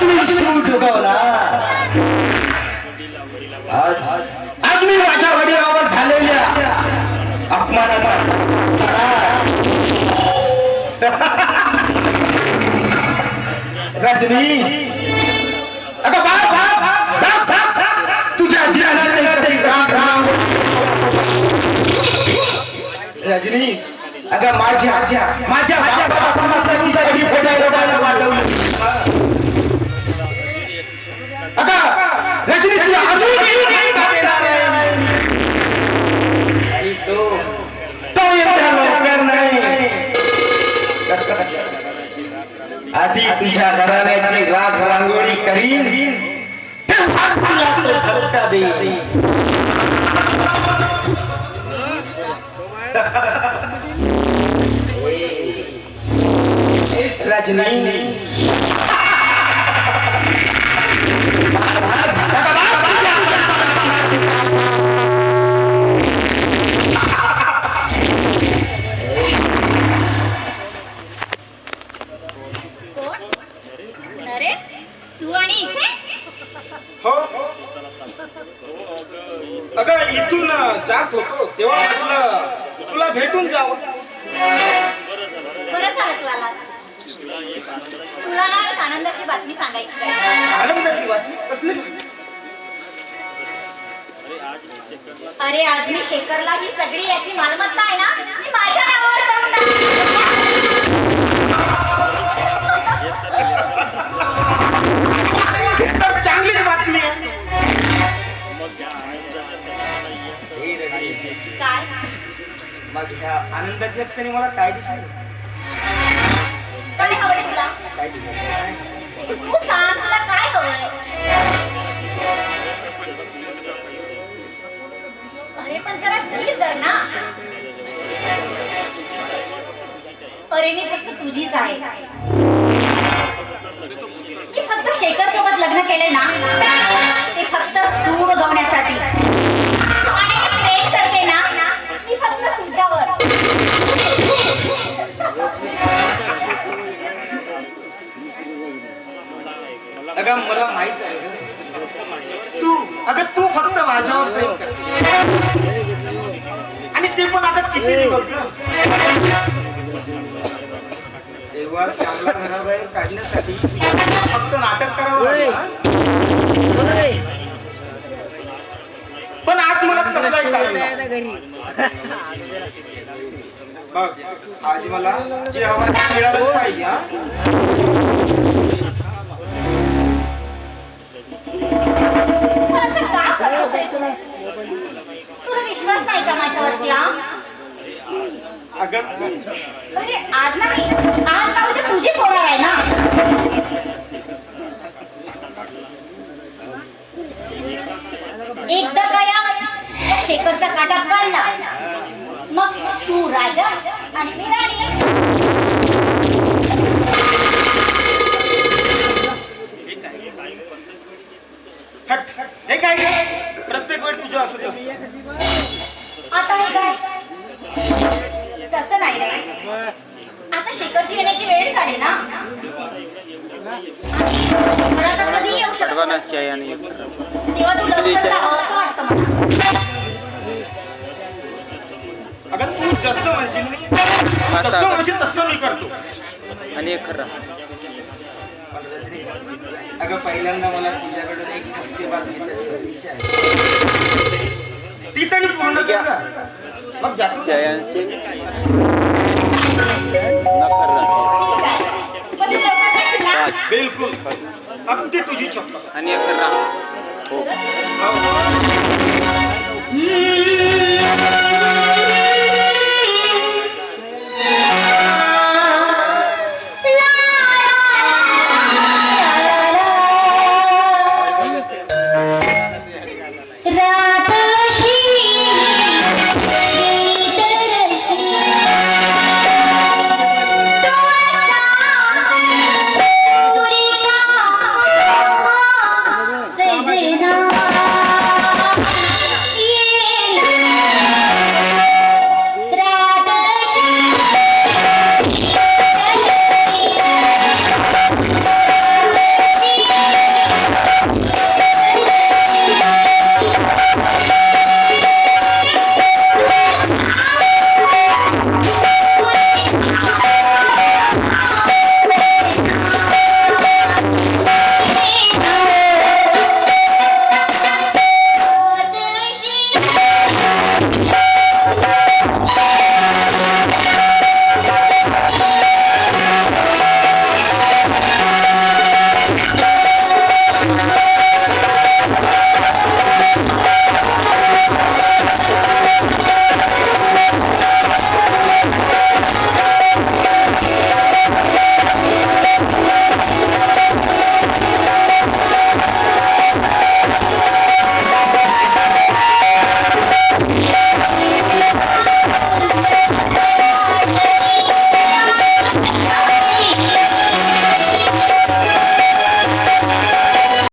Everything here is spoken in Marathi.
आज मी सूट उगवला आज आज मी माझ्या वडिलावर झालेल्या अपमानाचा रजनी! अगं बा बा बा बा तुझ्या जीवनाचे कसे राम राम रजनी अगं माझ्या माझ्या बापाला कोणाची फोडायला मला वाटवलं. आधी तुझ्या घराण्याची राग रांगोळी करीन. तेव्हाच तुला तो धक्का देईन. रजनी हो. अगं इथून जात होतो. तेव्हा म्हटलं तुला भेटून जावं. बरं झालं तू तुला ना एक आनंदाची बातमी सांगायची आहे. आनंदाची बातमी? कसली? अरे आज मी शेखरला ही सगळी याची मालमत्ता आहे ना मी काय? मग ह्या आनंदाच्या क्षणी मला काय दिसेल? काय हवंय तुला? काय दिसेल? तू सांग तुला काय हवंय? अरे पण जरा धीर धर ना. अरे मी फक्त तुझीच आहे. मी फक्त शेखर सोबत लग्न केले ना. ते फक्त सूड उगवण्यासाठी अगं मला माहीत आहे. तू अगं तू फक्त माझ्यावर प्रेम आणि ते पण आता किती दिवस ग तेव्हा श्यामला घराबाहेर काढण्यासाठी फक्त नाटक करावं लागलं हा? पण आज मला कसलाही कारण नाही. बघ आज मला जे हवं मिळालंच पाहिजे म्हणजे आज ना आज ना उद्या तुझीच होणार आहे ना. एकदा का या शेखरचा काटा काढला मग तू राजा आणि मी राणी. काय? प्रत्येक वेळ तुझं असत असतं. आता हे काय? तसं नाही रे. आता शेखरची येण्याची वेळ झाली ना. कधी येऊ शकतो तेव्हा तू लवकर जावं असं वाटतं मला. अगं तू जसं म्हणशील मी जसं म्हणशील तसं मी करतो. आणि एक खरा अगं पहिल्यांदा मला तुझ्याकडून एक ठसके बातमी त्याची अपेक्षा आहे. ती तरी पूर्ण कर. ना मग जातो चायांचे नखरा ठीक आहे पण तू लवकर येशील ना? बिलकुल. अगदी तुझी चप्पल. आणि एक हो.